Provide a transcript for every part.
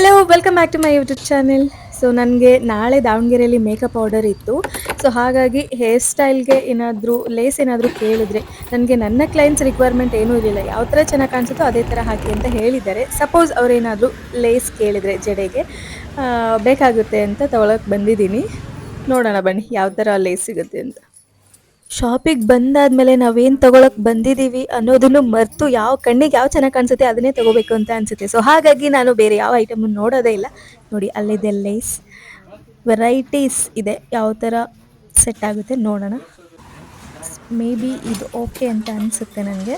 Hello welcome back to my YouTube channel so ನನಗೆ ನಾಳೆ ದಾವಣಗೆರೆಯಲ್ಲಿ ಮೇಕಪ್ ಆರ್ಡರ್ ಇತ್ತು. ಸೊ ಹಾಗಾಗಿ ಹೇರ್ ಸ್ಟೈಲ್ಗೆ ಏನಾದರೂ ಲೇಸ್ ಏನಾದರೂ ಕೇಳಿದ್ರೆ, ನನಗೆ ನನ್ನ ಕ್ಲೈಂಟ್ಸ್ ರಿಕ್ವೈರ್ಮೆಂಟ್ ಏನೂ ಇರಲಿಲ್ಲ. ಯಾವ ಥರ ಚೆನ್ನಾಗಿ ಕಾಣಿಸುತ್ತೋ ಅದೇ ಥರ ಹಾಕಿ ಅಂತ ಹೇಳಿದ್ದಾರೆ. ಸಪೋಸ್ ಅವರೇನಾದರೂ ಲೇಸ್ ಕೇಳಿದರೆ ಜಡೆಗೆ ಬೇಕಾಗುತ್ತೆ ಅಂತ ತೊಗೊಳಕ್ಕೆ ಬಂದಿದ್ದೀನಿ. ನೋಡೋಣ ಬನ್ನಿ, ಯಾವ ಥರ ಲೇಸ್ ಸಿಗುತ್ತೆ ಅಂತ. ಶಾಪಿಗೆ ಬಂದಾದ್ಮೇಲೆ ನಾವೇನು ತಗೊಳಕ್ ಬಂದಿದ್ದೀವಿ ಅನ್ನೋದನ್ನು ಮರೆತು ಯಾವ ಕಣ್ಣಿಗೆ ಯಾವ ಚೆನ್ನಾಗಿ ಕಾಣಿಸುತ್ತೆ ಅದನ್ನೇ ತಗೋಬೇಕು ಅಂತ ಅನಿಸುತ್ತೆ. ಸೊ ಹಾಗಾಗಿ ನಾನು ಬೇರೆ ಯಾವ ಐಟಮ್ ನೋಡೋದೇ ಇಲ್ಲ. ನೋಡಿ, ಅಲ್ಲಿದೆ ಲೈಸ್ ವೆರೈಟೀಸ್ ಇದೆ. ಯಾವ ಥರ ಸೆಟ್ ಆಗುತ್ತೆ ನೋಡೋಣ. ಮೇ ಬಿ ಇದು ಓಕೆ ಅಂತ ಅನಿಸುತ್ತೆ ನನಗೆ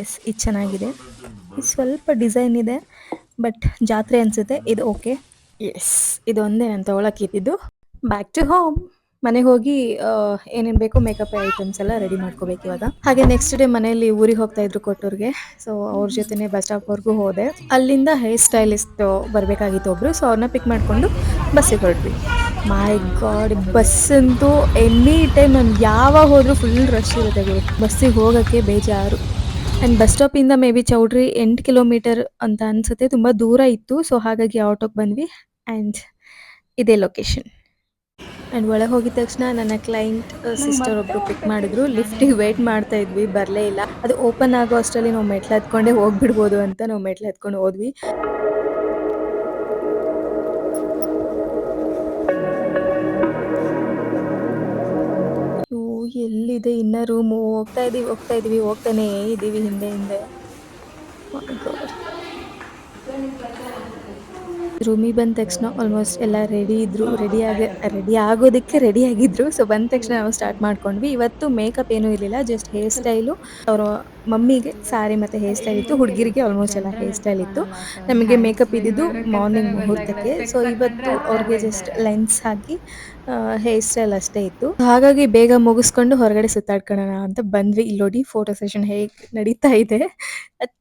ಎಸ್ ಇದು ಚೆನ್ನಾಗಿದೆ. ಇದು ಸ್ವಲ್ಪ ಡಿಸೈನ್ ಇದೆ ಬಟ್ ಜಾತ್ರೆ ಅನಿಸುತ್ತೆ. ಇದು ಓಕೆ ಎಸ್ ಇದು ಒಂದೇ ನಾನು ತೊಗೊಳಕ್ಕಿದ್ದು ಬ್ಯಾಕ್ ಟು ಹೋಮ್ ಮನೆಗೆ ಹೋಗಿ ಏನೇನು ಬೇಕು ಮೇಕಪ್ ಐಟಮ್ಸ್ ಎಲ್ಲ ರೆಡಿ ಮಾಡ್ಕೋಬೇಕು ಇವಾಗ. ಹಾಗೆ ನೆಕ್ಸ್ಟ್ ಡೇ ಮನೆಯಲ್ಲಿ ಊರಿಗೆ ಹೋಗ್ತಾ ಇದ್ರು ಕೊಟ್ಟೂರ್ಗೆ. ಸೊ ಅವ್ರ ಜೊತೆನೆ ಬಸ್ ಸ್ಟಾಪ್ವರೆಗೂ ಹೋದೆ. ಅಲ್ಲಿಂದ ಹೇರ್ ಸ್ಟೈಲಿಸ್ಟ್ ಬರಬೇಕಾಗಿತ್ತು ಒಬ್ರು. ಸೊ ಅವ್ರನ್ನ ಪಿಕ್ ಮಾಡಿಕೊಂಡು ಬಸ್ಸಿಗೆ ಹೊರಟ್ವಿ. ಮೈ ಗಾಡ್ ಬಸ್ ಅಂತೂ ಎನಿ ಟೈಮ್ ನಾನು ಯಾವಾಗ ಹೋದರೂ ಫುಲ್ ರಶ್ ಇರುತ್ತೆ ಗುರು. ಬಸ್ಸಿಗೆ ಹೋಗೋಕ್ಕೆ ಬೇಜಾರು. ಆ್ಯಂಡ್ ಬಸ್ ಸ್ಟಾಪಿಂದ ಮೇ ಬಿ ಚೌಡ್ರಿ ಎಂಟು ಕಿಲೋಮೀಟರ್ ಅಂತ ಅನಿಸುತ್ತೆ. ತುಂಬ ದೂರ ಇತ್ತು. ಸೊ ಹಾಗಾಗಿ ಆಟೋಗೆ ಬಂದ್ವಿ. ಆ್ಯಂಡ್ ಇದೇ ಲೊಕೇಶನ್ ಆ್ಯಂಡ್ ಒಳಗೆ ಹೋಗಿದ ತಕ್ಷಣ ನನ್ನ ಕ್ಲೈಂಟ್ ಸಿಸ್ಟರ್ ಒಬ್ರು ಪಿಕ್ ಮಾಡಿದ್ರು. ಲಿಫ್ಟಿಗೆ ವೇಟ್ ಮಾಡ್ತಾ ಇದ್ವಿ, ಬರಲೇ ಇಲ್ಲ. ಅದು ಓಪನ್ ಆಗೋ ಅಷ್ಟರಲ್ಲಿ ನಾವು ಮೆಟ್ಲು ಹತ್ಕೊಂಡೇ ಹೋಗ್ಬಿಡ್ಬೋದು ಅಂತ ನಾವು ಮೆಟ್ಲು ಹತ್ಕೊಂಡು ಹೋದ್ವಿ. ಎಲ್ಲಿದೆ? ಇನ್ನ ರೂಮು ಹೋಗ್ತಾ ಇದೀವಿ ಹೋಗ್ತಾ ಇದೀವಿ, ಹೋಗ್ತಾನೇ ಇದೀವಿ ಹಿಂದೆ ಹಿಂದೆ. ರೂಮಿಗೆ ಬಂದ ತಕ್ಷಣ ಆಲ್ಮೋಸ್ಟ್ ಎಲ್ಲ ರೆಡಿ ಇದ್ರು ರೆಡಿ ಆಗ ರೆಡಿ ಆಗೋದಕ್ಕೆ ರೆಡಿ ಆಗಿದ್ರು. ಸೊ ಬಂದ ತಕ್ಷಣ ನಾವು ಸ್ಟಾರ್ಟ್ ಮಾಡ್ಕೊಂಡ್ವಿ. ಇವತ್ತು ಮೇಕಪ್ ಏನೂ ಇರಲಿಲ್ಲ ಜಸ್ಟ್ ಹೇರ್ ಸ್ಟೈಲು ಅವರ ಮಮ್ಮಿಗೆ ಸಾರಿ ಮತ್ತು ಹೇರ್ ಸ್ಟೈಲ್ ಇತ್ತು, ಹುಡುಗಿರಿಗೆ ಆಲ್ಮೋಸ್ಟ್ ಎಲ್ಲ ಹೇರ್ ಸ್ಟೈಲ್ ಇತ್ತು. ನಮಗೆ ಮೇಕಪ್ ಇದ್ದಿದ್ದು ಮಾರ್ನಿಂಗ್ ಮುಹೂರ್ತಕ್ಕೆ. ಸೊ ಇವತ್ತು ಅವ್ರಿಗೆ ಜಸ್ಟ್ ಲೆನ್ಸ್ ಹಾಕಿ ಹೇರ್ ಸ್ಟೈಲ್ ಅಷ್ಟೇ ಇತ್ತು. ಹಾಗಾಗಿ ಬೇಗ ಮುಗಿಸ್ಕೊಂಡು ಹೊರಗಡೆ ಸುತ್ತಾಡ್ಕೊಳ್ಳೋಣ ಅಂತ ಬಂದ್ವಿ. ಇಲ್ಲಿ ನೋಡಿ ಫೋಟೋ ಸೆಷನ್ ಹೇಗೆ ನಡೀತಾ ಇದೆ.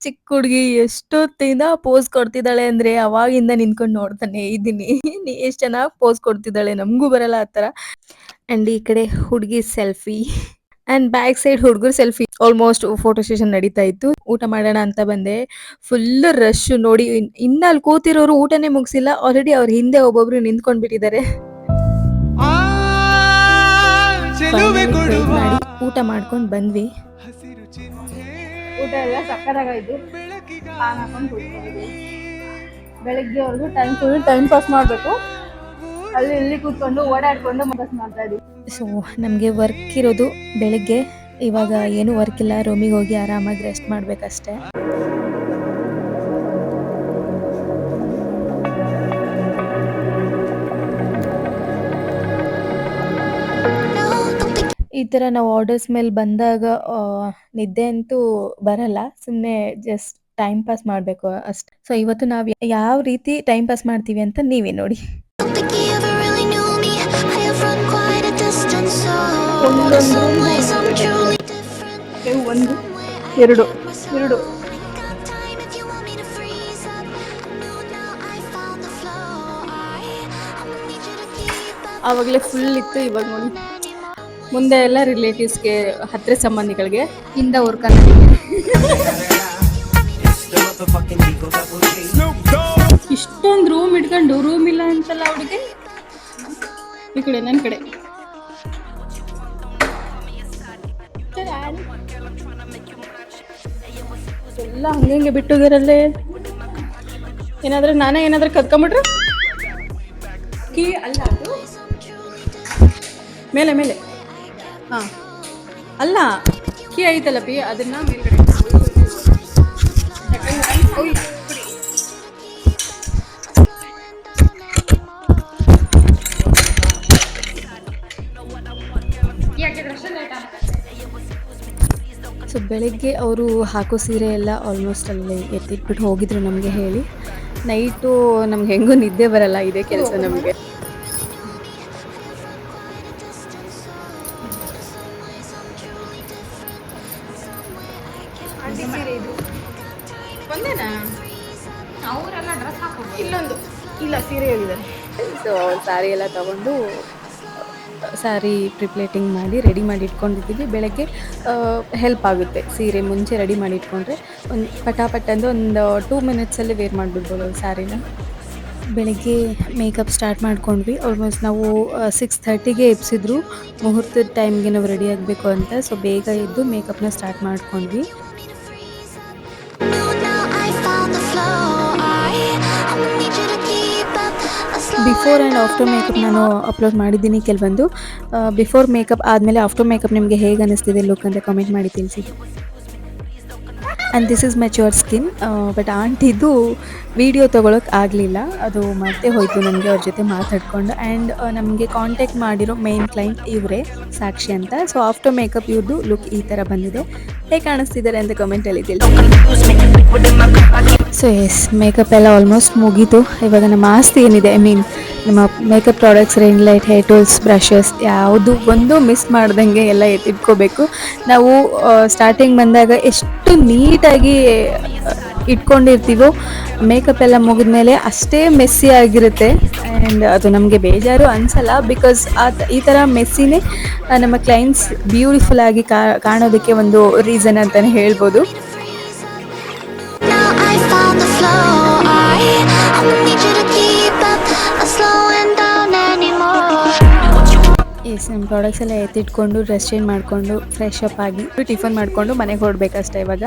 ಚಿಕ್ಕ ಹುಡುಗಿ ಎಷ್ಟೊತ್ತಿಂದ ಪೋಸ್ ಕೊಡ್ತಿದ್ದಾಳೆ ಅಂದ್ರೆ ಅವಾಗಿಂದ ನಿಂತ್ಕೊಂಡು ನೋಡ್ತಾನೆ ಇದ್ದೀನಿ. ಎಷ್ಟು ಚೆನ್ನಾಗಿ ಪೋಸ್ ಕೊಡ್ತಿದ್ದಾಳೆ, ನಮಗೂ ಬರಲ್ಲ ಆ ಥರ. ಆ್ಯಂಡ್ ಈ ಕಡೆ ಹುಡುಗಿ ಸೆಲ್ಫಿ ಆ್ಯಂಡ್ ಬ್ಯಾಕ್ ಸೈಡ್ ಹುಡುಗರು ಸೆಲ್ಫಿ ಆಲ್ಮೋಸ್ಟ್ ಫೋಟೋ ಸೆಷನ್ ನಡೀತಾ ಇತ್ತು. ಊಟ ಮಾಡೋಣ ಅಂತ ಬಂದೆ. ಫುಲ್ ರಶ್ ನೋಡಿ ಇನ್- ಇನ್ನ ಅಲ್ಲಿ ಕೂತಿರೋರು ಊಟನೇ ಮುಗಿಸಿಲ್ಲ. ಆಲ್ರೆಡಿ ಅವ್ರ ಹಿಂದೆ ಒಬ್ಬೊಬ್ರು ನಿಂತ್ಕೊಂಡ್ ಬಿಟ್ಟಿದ್ದಾರೆ ಊಟ ಮಾಡ್ಕೊಂಡು ಬಂದ್ವಿ. ಊಟ ಎಲ್ಲ ಸಕ್ಕತ್ತಾಗಾಯ್ತು ಬೆಳಗ್ಗೆವರೆಗೂ ಟೈಮ್ ಟೈಮ್ ಪಾಸ್ ಮಾಡಬೇಕು. ಅಲ್ಲಿ ಇಲ್ಲಿ ಕೂತ್ಕೊಂಡು ಓಡಾಡ್ಕೊಂಡು ಮಾಡ್ತಾ ಇದ್ವಿ. ಸೊ ನಮಗೆ ವರ್ಕ್ ಇರೋದು ಬೆಳಿಗ್ಗೆ. ಇವಾಗ ಏನು ವರ್ಕ್ ಇಲ್ಲ. ರೂಮಿಗೆ ಹೋಗಿ ಆರಾಮಾಗಿ ರೆಸ್ಟ್ ಮಾಡಬೇಕಷ್ಟೆ. ಈ ಥರ ನಾವು ಆರ್ಡರ್ಸ್ ಮೇಲೆ ಬಂದಾಗ ನಿದ್ದೆ ಅಂತೂ ಬರಲ್ಲ. ಸುಮ್ಮನೆ ಜಸ್ಟ್ ಟೈಮ್ ಪಾಸ್ ಮಾಡಬೇಕು ಅಷ್ಟೆ. ಸೊ ಇವತ್ತು ನಾವು ಯಾವ ರೀತಿ ಟೈಮ್ ಪಾಸ್ ಮಾಡ್ತೀವಿ ಅಂತ ನೀವೇ ನೋಡಿ. You ಒಂದು ಎರಡು. ಎರಡು. ಆವಾಗಲೇ ಫುಲ್ ಇತ್ತು ಇವಾಗ ನೋಡಿ. ಮುಂದೆ ಎಲ್ಲ ರಿಲೇಟಿವ್ಸ್ಗೆ ಹತ್ತಿರ ಸಂಬಂಧಿಗಳಿಗೆ ಹಿಂದೆ ಹುರ್ಕೊಂಡು ಇಷ್ಟೊಂದು ರೂಮ್ ಇಟ್ಕೊಂಡು ರೂಮ್ ಇಲ್ಲ ಅಂತಲ್ಲ ಅವ್ರಿಗೆ ಈ ಕಡೆ ನನ್ನ ಕಡೆ. ಎಲ್ಲ ಹಂಗೆ ಬಿಟ್ಟೋಗ್ಯಾರಲ್ಲೇ ಏನಾದ್ರೆ ನಾನೇ ಏನಾದ್ರೂ ಕದ್ಕೊಂಬಿಟ್ರೆ ಕೀ, ಅಲ್ಲ ಅದು? ಮೇಲೆ ಮೇಲೆ. ಹಾಂ. ಅಲ್ಲ, ಕೀ ಐತಲ್ಲ ಪಿ, ಅದನ್ನ ಮೇಲ್ಗಡೆ. ಬೆಳಗ್ಗೆ ಅವರು ಹಾಕೋ ಸೀರೆ ಎಲ್ಲ ಆಲ್ಮೋಸ್ಟ್ ಅಲ್ಲಿ ಎತ್ತಿಟ್ಬಿಟ್ಟು ಹೋಗಿದ್ರು ನಮಗೆ ಹೇಳಿ. ನೈಟು ನಮ್ಗೆ ಹೆಂಗೂ ನಿದ್ದೆ ಬರಲ್ಲ ಇದೇ ಕೆಲಸ ನಮಗೆ. ಇಲ್ಲೊಂದು. ಇಲ್ಲ ಸೀರೆ ಹೇಳಿದ್ದಾರೆ. ಸೊ ಸಾರಿ ಎಲ್ಲ ತಗೊಂಡು ಸ್ಯಾರಿ ಪ್ರಿಪ್ಲೇಟಿಂಗ್ ಮಾಡಿ ರೆಡಿ ಮಾಡಿ ಇಟ್ಕೊಂಡಿದ್ದೀವಿ. ಬೆಳಗ್ಗೆ ಹೆಲ್ಪ್ ಆಗುತ್ತೆ. ಸೀರೆ ಮುಂಚೆ ರೆಡಿ ಮಾಡಿ ಇಟ್ಕೊಂಡ್ರೆ ಒಂದು ಪಟಾಪಟ್ ಅಂದರೆ ಒಂದು ಟೂ ಮಿನಿಟ್ಸಲ್ಲಿ ವೇರ್ ಮಾಡಿಬಿಡ್ಬೋದು ಸ್ಯಾರಿನ ಬೆಳಗ್ಗೆ ಮೇಕಪ್ ಸ್ಟಾರ್ಟ್ ಮಾಡ್ಕೊಂಡ್ವಿ. ಆಲ್ಮೋಸ್ಟ್ ನಾವು ಸಿಕ್ಸ್ ಥರ್ಟಿಗೆ ಎಬ್ಸಿದ್ರು. ಮುಹೂರ್ತದ ಟೈಮ್ಗೆ ನಾವು ರೆಡಿ ಆಗಬೇಕು ಅಂತ. ಸೊ ಬೇಗ ಎದ್ದು ಮೇಕಪ್ನ ಸ್ಟಾರ್ಟ್ ಮಾಡ್ಕೊಂಡ್ವಿ. ಬಿಫೋರ್ ಆ್ಯಂಡ್ ಆಫ್ಟರ್ ಮೇಕಪ್ ನಾನು ಅಪ್ಲೋಡ್ ಮಾಡಿದ್ದೀನಿ ಕೆಲವೊಂದು. ಬಿಫೋರ್ ಮೇಕಪ್ ಆದಮೇಲೆ ಆಫ್ಟರ್ ಮೇಕಪ್ ನಿಮಗೆ ಹೇಗೆ ಅನ್ನಿಸ್ತಿದೆ ಲುಕ್ ಅಂತ ಕಮೆಂಟ್ ಮಾಡಿ ತಿಳಿಸಿ. And this is mature skin but ಆಂಟಿದು video ತೊಗೊಳಕ್ಕೆ ಆಗಲಿಲ್ಲ. ಅದು ಮತ್ತೆ ಹೋಯಿತು ನನಗೆ ಅವ್ರ ಜೊತೆ ಮಾತಾಡ್ಕೊಂಡು. ಆ್ಯಂಡ್ ನಮಗೆ ಕಾಂಟ್ಯಾಕ್ಟ್ ಮಾಡಿರೋ ಮೇನ್ ಕ್ಲೈಂಟ್ ಇವರೇ, ಸಾಕ್ಷಿ ಅಂತ. ಸೊ ಆಫ್ಟರ್ ಮೇಕಪ್ ಇವ್ರದ್ದು ಲುಕ್ ಈ ಥರ ಬಂದಿದೆ. ಹೇಗೆ ಕಾಣಿಸ್ತಿದ್ದಾರೆ ಅಂತ ಕಮೆಂಟಲ್ಲಿ ತಿಳಿಸಿ. ಸೊ ಎಸ್ ಮೇಕಪ್ ಎಲ್ಲ ಆಲ್ಮೋಸ್ಟ್ ಮುಗೀತು. ಇವಾಗ ನಮ್ಮ ಆಸ್ತಿ ಏನಿದೆ ಐ ಮೀನ್ ನಮ್ಮ makeup products ring light hair tools brushes ಯಾವುದು ಒಂದು ಮಿಸ್ ಮಾಡ್ದಂಗೆ ಎಲ್ಲ ಎತ್ತಿಟ್ಕೋಬೇಕು ನಾವು ಸ್ಟಾರ್ಟಿಂಗ್ ಬಂದಾಗ ಎಷ್ಟು ನೀಟಾಗಿ ಇಟ್ಕೊಂಡಿರ್ತೀವೋ ಮೇಕಪ್ ಎಲ್ಲ ಮುಗಿದ ಮೇಲೆ ಅಷ್ಟೇ ಮೆಸ್ಸಿ ಆಗಿರುತ್ತೆ. ಆ್ಯಂಡ್ ಅದು ನಮಗೆ ಬೇಜಾರು ಅನಿಸಲ್ಲ ಬಿಕಾಸ್ ಆ ಈ ಥರ ಮೆಸ್ಸಿನೇ ನಮ್ಮ ಕ್ಲೈಂಟ್ಸ್ ಬ್ಯೂಟಿಫುಲ್ ಆಗಿ ಕಾಣೋದಕ್ಕೆ ಒಂದು ರೀಸನ್ ಅಂತಲೇ ಹೇಳ್ಬೋದು. ಎಸ್ ನಮ್ಮ ಪ್ರಾಡಕ್ಟ್ಸ್ ಎಲ್ಲ ಎತ್ತಿಟ್ಕೊಂಡು ಡ್ರೆಸ್ ಚೇಂಜ್ ಮಾಡಿಕೊಂಡು ಫ್ರೆಶ್ ಅಪ್ ಆಗಿ ಟಿಫನ್ ಮಾಡಿಕೊಂಡು ಮನೆಗೆ ಹೊರಡ್ಬೇಕಷ್ಟೇ ಇವಾಗ.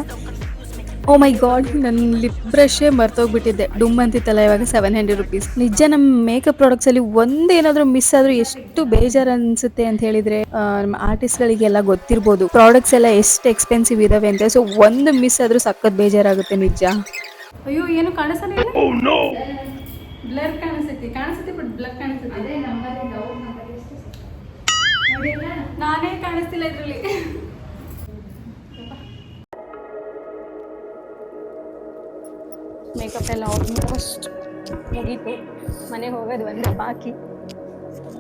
ಓ ಮೈ ಗಾಡ್ ನನ್ನ ಲಿಪ್ ಬ್ರಷೇ ಮರ್ತೋಗ್ಬಿಟ್ಟಿದ್ದೆ ಡುಮ್ ಅಂತಿತ್ತಲ್ಲ ಇವಾಗ ಸೆವೆನ್ ಹಂಡ್ರೆಡ್ ರುಪೀಸ್ ನಿಜ ನಮ್ಮ ಮೇಕಪ್ ಪ್ರಾಡಕ್ಟ್ಸಲ್ಲಿ ಒಂದೇನಾದರೂ ಮಿಸ್ ಆದರೂ ಎಷ್ಟು ಬೇಜಾರು ಅನಿಸುತ್ತೆ ಅಂತ ಹೇಳಿದರೆ ನಮ್ಮ ಆರ್ಟಿಸ್ಟ್ಗಳಿಗೆಲ್ಲ ಗೊತ್ತಿರ್ಬೋದು. ಪ್ರಾಡಕ್ಟ್ಸ್ ಎಲ್ಲ ಎಷ್ಟು ಎಕ್ಸ್ಪೆನ್ಸಿವ್ ಇದಾವೆ ಅಂತ. ಸೊ ಒಂದು ಮಿಸ್ ಆದರೂ ಸಖತ್ ಬೇಜಾರಾಗುತ್ತೆ ನಿಜ. ಅಯ್ಯೋ ಏನು ಕಾಣಿಸಲ್ಲ ಬ್ಲರ್ ಕಾಣಿಸುತ್ತೆ ಕಾಣಿಸುತ್ತೆ ಬಟ್ ಬ್ಲರ್ ಕಾಣಿಸ್ತೈತಿ ನಾನೇ ಕಾಣಿಸ್ತಿಲ್ಲ ಇದ್ರಲ್ಲಿ. ಮೇಕಪ್ ಎಲ್ಲ ಆಲ್ಮೋಸ್ಟ್ ಮುಗೀತು. ಮನೆಗೆ ಹೋಗೋದು ಒಂದೇ ಬಾಕಿ.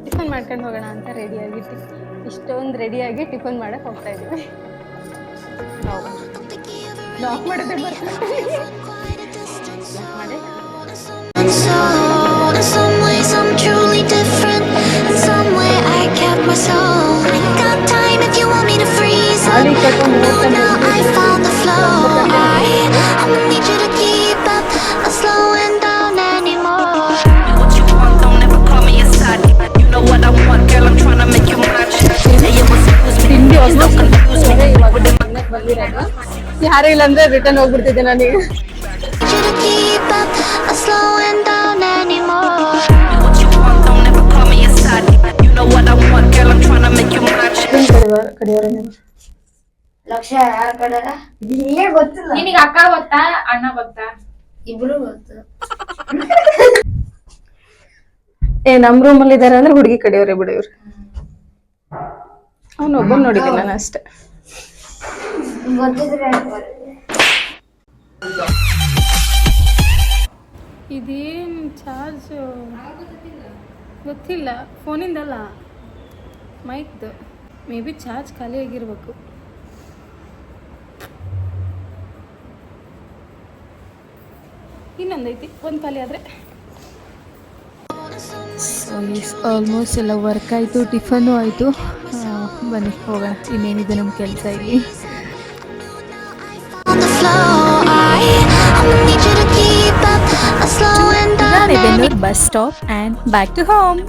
ಟಿಫನ್ ಮಾಡ್ಕೊಂಡು ಹೋಗೋಣ ಅಂತ ರೆಡಿಯಾಗಿತ್ತು ಇಷ್ಟೊಂದು ರೆಡಿಯಾಗಿ ಟಿಫನ್ ಮಾಡಕ್ಕೆ ಹೋಗ್ತಾ ಇದ್ದೀವಿ ಲಾಕ್ ಮಾಡೋದೇ ಬರ್ತಾರೆ ಮಾಡಿ? ಯಾರು ಇಲ್ಲ ಅಂದ್ರೆ ರಿಟರ್ನ್ ಹೋಗ್ಬಿಡ್ತಿದ್ದೆ ನನಗೆ ಲಕ್ಷ ಯಾರ ಕಡೆರ ಇಲ್ಲೇ ಗೊತ್ತಿಲ್ಲ. ನಿನಗೆ ಅಕ್ಕ ಗೊತ್ತಾ? ಅಣ್ಣ ಗೊತ್ತಾ? ಇಬ್ರು ಗೊತ್ತು. ಏ ನಮ್ಮ ಅಲ್ಲಿ ಇದ್ದಾರೆ ಅಂದ್ರೆ ಹುಡುಗಿ ಕಡೆಯವ್ರೆ ಬಿಡು ಇವ್ರು. ಅವನು ಒಬ್ಬ ನೋಡಿದ್ದೆ ನಾನು ಅಷ್ಟೇ. ಗೊತ್ತಿದ್ರೆ. ಇದೇನು ಚಾರ್ಜ್? ಗೊತ್ತಿಲ್ಲ. ಫೋನಿಂದಲ್ಲ. ಮೈಕ್ದು. ಮೇ ಬಿ ಚಾರ್ಜ್ ಖಾಲಿ ಆಗಿರ್ಬೇಕು. ಇನ್ನೊಂದೈತಿ, ಒಂದು ಖಾಲಿ ಆದರೆ. ಆಲ್ಮೋಸ್ಟ್ ಎಲ್ಲ ವರ್ಕ್ ಆಯಿತು, ಟಿಫನ್ನು ಆಯಿತು. ಬನ್ನಿ, ಹೋಗೋಣ. ಇನ್ನೇನಿದೆ ನಮ್ಮ ಕೆಲಸ ಇಲ್ಲಿ. Bus stop and back to home